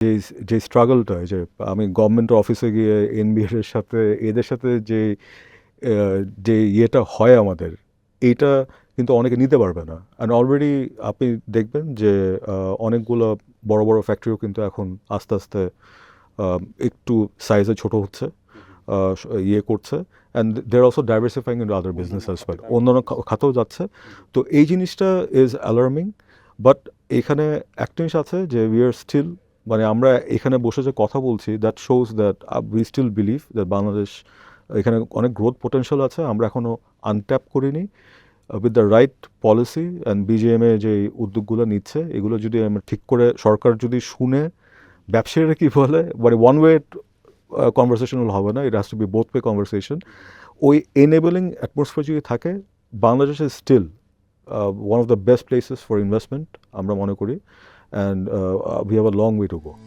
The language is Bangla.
যে যে স্ট্রাগলটা যে আমি গভর্নমেন্ট অফিসে গিয়ে এনবিআর এর সাথে, এদের সাথে যে যে ইয়েটা হয় আমাদের, এইটা কিন্তু অনেকে নিতে পারবে না। অ্যান্ড অলরেডি আপনি দেখবেন যে অনেকগুলো বড় বড় ফ্যাক্টরিও কিন্তু এখন আস্তে আস্তে একটু সাইজে ছোট হচ্ছে ইয়ে করছে। And they're also diversifying in other business well অন্যান্য খাতেও যাচ্ছে। তো এই জিনিসটা ইজ অ্যালার্মিং বাট এখানে একটা জিনিস আছে যে উই আর স্টিল মানে আমরা এখানে বসে যে কথা বলছি that shows that we still believe that Bangladesh এখানে অনেক গ্রোথ পোটেনশিয়াল আছে, আমরা এখনও আনট্যাপ করিনি with the right policy and BGMEA যে উদ্যোগগুলো নিচ্ছে, এগুলো যদি আমরা ঠিক করে সরকার যদি শুনে, ব্যবসায়ীরা কী বলে মানে ওয়ান ওয়ে কনভারসেশনাল হবে না it has to be both way conversation ওই এনেবলিং অ্যাটমসফিয়ার যদি থাকে Bangladesh is still one of the best places for investment আমরা মনে করি and uh, we have a long way to go.